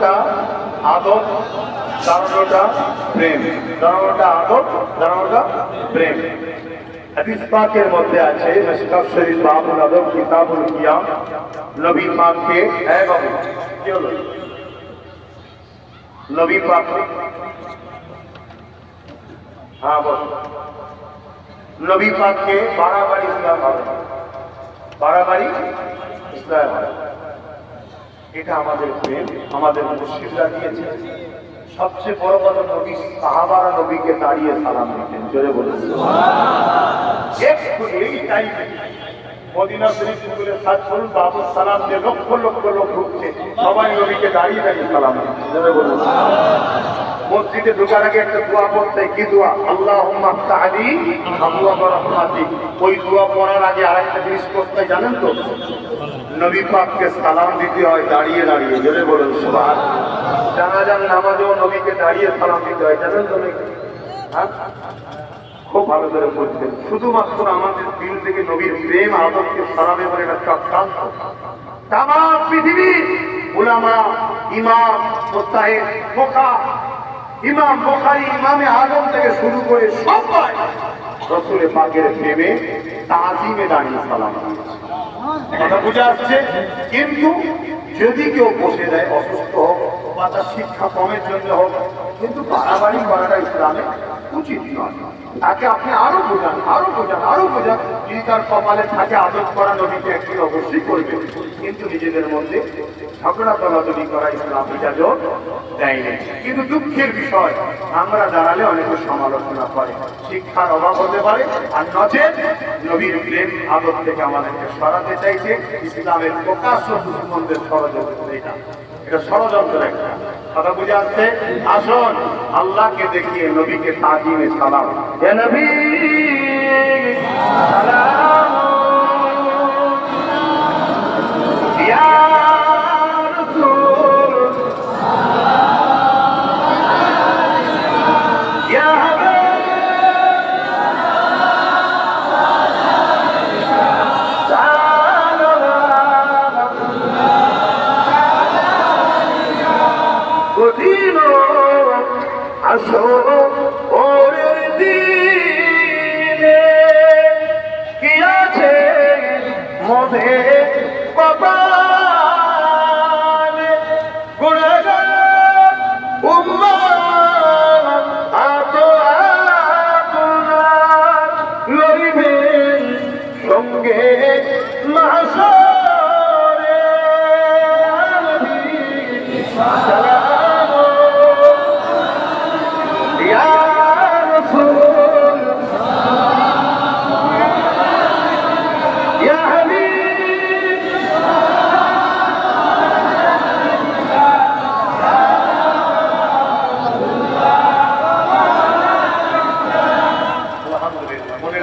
দাঁড়ানোটা আদব দাঁড়ানোটা প্রেম। দাঁড়ানোটা আদব দাঁড়ানোটা প্রেম। হাদিস মধ্যে আছে বাবুল আদব, কিতাবুল কিয়াম, নবী পাককে নবী পাক। হ্যাঁ বল। নবী পাককে বাড়াবাড়ি ইসলাম হবে। বাড়াবাড়ি ইসলাম হবে। এটা আমাদের প্রেম, আমাদের মুর্শিদরা দিয়েছে সবচেয়ে বড় কথা নবী, সাহাবারা নবীকে দাঁড়িয়ে সালাম দিতেন, জোরে বলুন। একটু এই টাইমে মদিনা শরীফ বলে সাজ করুন বাবু সালাম দিয়ে লক্ষ লক্ষ লোক সবাই দাঁড়িয়ে দাঁড়িয়ে সালাম বলুন। একটা পড়তে, কি ওই দোয়া পড়ার আগে আরেকটা জানেন তো? নবী পাককে সালাম দিতে হয়, দাঁড়িয়ে দাঁড়িয়ে, জোরে বলুন, সুবহান জানাজার নামাজেও নবীকে দাঁড়িয়ে সালাম দিতে হয়, জানেন তো? হ্যাঁ খুব ভালো করে বলছেন শুধুমাত্র আমাদের দিল থেকে নবীর প্রেম আদরকে সরাবে বলে একটা চক্রান্ত তাম পৃথিবী, উলামা, ইমাম, মোস্তাহেদ, ফোকা, ইমাম বোখারি, ইমামে আজম থেকে শুরু করে সবাই রসুলের পাকের প্রেমে তাজিমে দাঁড়িয়ে সালাম। কথা বোঝা যাচ্ছে কিন্তু যদি কেউ বসে দেয় অসুস্থ হোক বা তার শিক্ষা কমের জন্য হোক, কিন্তু বাড়াবাড়ি করাটা ইসলামে উচিত নয়। তাকে আপনি আরও বোঝান আরও বোঝান আরও বোঝান। যদি তার কপালে থাকে আদর করা নদীকে একটি অবশ্যই করবে কিন্তু নিজেদের মধ্যে ঝগড়া তলাতলি করা ইসলাম ইজাজত দেয়নি কিন্তু দুঃখের বিষয়, আমরা দাঁড়ালে অনেকে সমালোচনা করে, শিক্ষার অভাব হতে পারে, আর নচেত নবীর প্রেম আদর থেকে আমাদেরকে সরাতে চাইছে ইসলামের প্রকাশ্য দুশ্মনদের ষড়যন্ত্র এটা। এটা ষড়যন্ত্র একটা কথা বুঝে আসছে? আসুন, আল্লাহকে দেখিয়ে নবীকে তাজিমে সালাম। সালাম। আসো ওরের দিনে। কি আছে আপনার লড়িবেন সঙ্গে মাসরে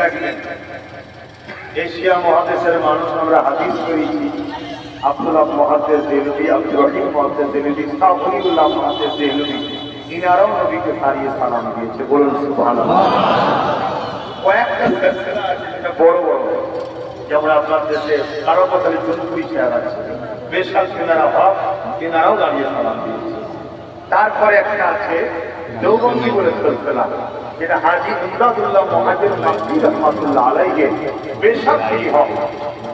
রাখবেন এশিয়া মহাদেশের মানুষ আমরা হাদিস করেছি আব্দুল্লাহ মহাদের দেহলবি আব্দুল রহিম মহাদের দেহলবি সাহরিউল্লাহ মহাদের দেহলবি ইনারাও নবীকে হারিয়ে সালাম দিয়েছে। বলুন সুবহানাল্লাহ। কয়েকটা বড় বড়। যেমন আপনার দেশে কারও শেয়ার আছে। বেশাল কেনারা হক কেনারাও দাঁড়িয়ে সালাম দিয়েছে। তারপরে একটা আছে দেওবন্দি বলে সিলসিলা যেটা হাজি ইমদাদুল্লাহ রহমাতুল্লাহ আলাইকে হক।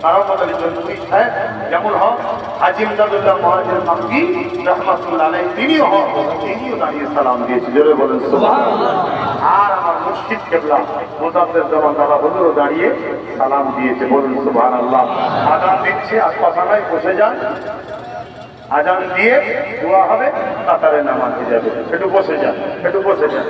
কারও কথায় জনপুরি সাহেব, যেমন হক, হাজি ইমদাদুল্লাহ রহমাতুল্লাহ আলাই তিনিও হক, তিনিও দাঁড়িয়ে সালাম দিয়েছে। জোরে বলেন আর আমার দাদা হুজুরও দাঁড়িয়ে সালাম দিয়েছে। বলুন সুবহান আল্লাহ আজান দিচ্ছে আশপাশানায় বসে যান। আজান দিয়ে দোয়া হবে কাতারে নামাজে যাবে। একটু বসে যান একটু বসে যান।